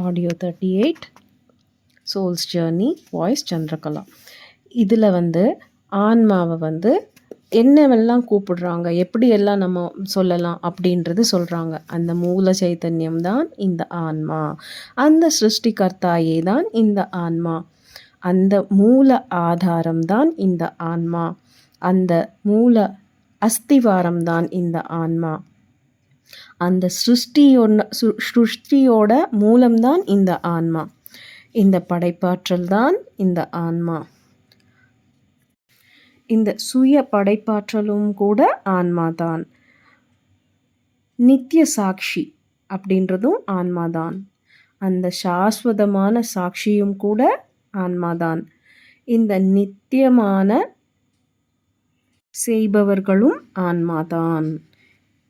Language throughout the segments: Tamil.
Audio thirty eight souls journey voice Chandrakala இதில் வந்து ஆன்மாவை வந்து என்னவெல்லாம் கூப்பிடுறாங்க எப்படியெல்லாம் நம்ம சொல்லலாம் அப்படின்றது சொல்கிறாங்க அந்த மூல சைத்தன்யம் தான் இந்த ஆன்மா. அந்த சிருஷ்டிகர்த்தாயே தான் இந்த ஆன்மா. அந்த மூல ஆதாரம் தான் இந்த ஆன்மா. அந்த மூல அஸ்திவாரம் தான் இந்த ஆன்மா. அந்த சிருஷ்டியோட சிருஷ்டியோட மூலம்தான் இந்த ஆன்மா. இந்த படைப்பாற்றல் தான் இந்த ஆன்மா. இந்த சுய படைப்பாற்றலும் கூட ஆன்மா தான். நித்திய சாட்சி அப்படின்றதும் ஆன்மாதான் அந்த சாஸ்வதமான சாட்சியும் கூட ஆன்மாதான் இந்த நித்தியமான செய்பவர்களும் ஆன்மாதான்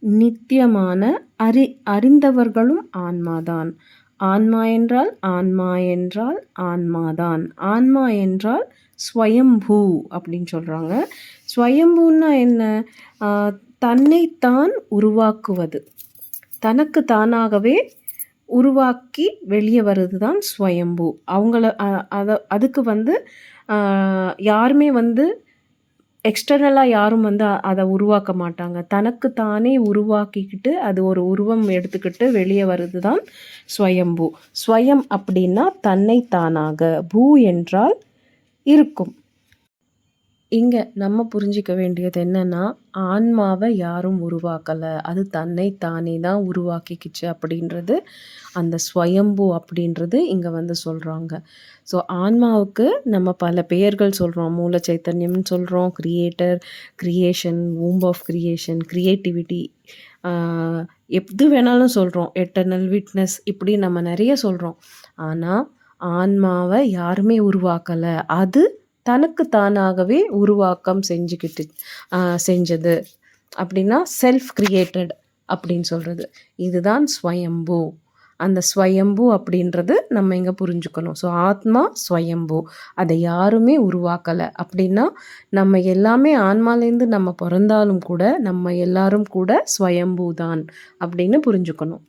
நித்தியமான அறி அறிந்தவர்களும் ஆன்மாதான். ஆன்மா என்றால் ஆன்மா என்றால் ஆன்மாதான். ஆன்மா என்றால் ஸ்வயம்பூ அப்படின்னு சொல்கிறாங்க ஸ்வயம்பூன்னா என்ன? தன்னைத்தான் உருவாக்குவது. தனக்கு தானாகவே உருவாக்கி வெளியே வர்றது தான் ஸ்வயம்பூ. அவங்கள அதை அதுக்கு வந்து யாருமே வந்து எக்ஸ்டர்னலாக யாரும் வந்து அதை உருவாக்க மாட்டாங்க. தனக்கு தானே உருவாக்கிக்கிட்டு அது ஒரு உருவம் எடுத்துக்கிட்டு வெளியே வருது தான் ஸ்வயம்பூ. ஸ்வயம் அப்படின்னா தன்னை தானாக பூ என்றால் இருக்கும். இங்கே நம்ம புரிஞ்சிக்க வேண்டியது என்னென்னா ஆன்மாவை யாரும் உருவாக்கலை. அது தன்னை தானே தான் உருவாக்கிக்கிச்சு அப்படின்றது அந்த ஸ்வயம்பு அப்படின்றது இங்கே வந்து சொல்கிறாங்க ஸோ ஆன்மாவுக்கு நம்ம பல பெயர்கள் சொல்கிறோம் மூல சைத்தன்யம்னு சொல்கிறோம் creator creation womb of creation creativity எது வேணாலும் சொல்கிறோம் எட்டர்னல் விட்னஸ் இப்படி நம்ம நிறைய சொல்கிறோம் ஆனால் ஆன்மாவை யாருமே உருவாக்கலை. அது தனக்கு தானாகவே உருவாக்கம் செஞ்சுக்கிட்டு செஞ்சது. அப்படின்னா செல்ஃப் கிரியேட்டட் அப்படின்னு சொல்கிறது இதுதான் ஸ்வயம்பு. அந்த ஸ்வயம்பு அப்படின்றது நம்ம இங்கே புரிஞ்சுக்கணும். ஸோ ஆத்மா ஸ்வயம்பு. அதை யாருமே உருவாக்கலை. அப்படின்னா நம்ம எல்லாமே ஆன்மாலேருந்து நம்ம பிறந்தாலும் கூட நம்ம எல்லாரும் கூட ஸ்வயம்பு தான் அப்படின்னு புரிஞ்சுக்கணும்.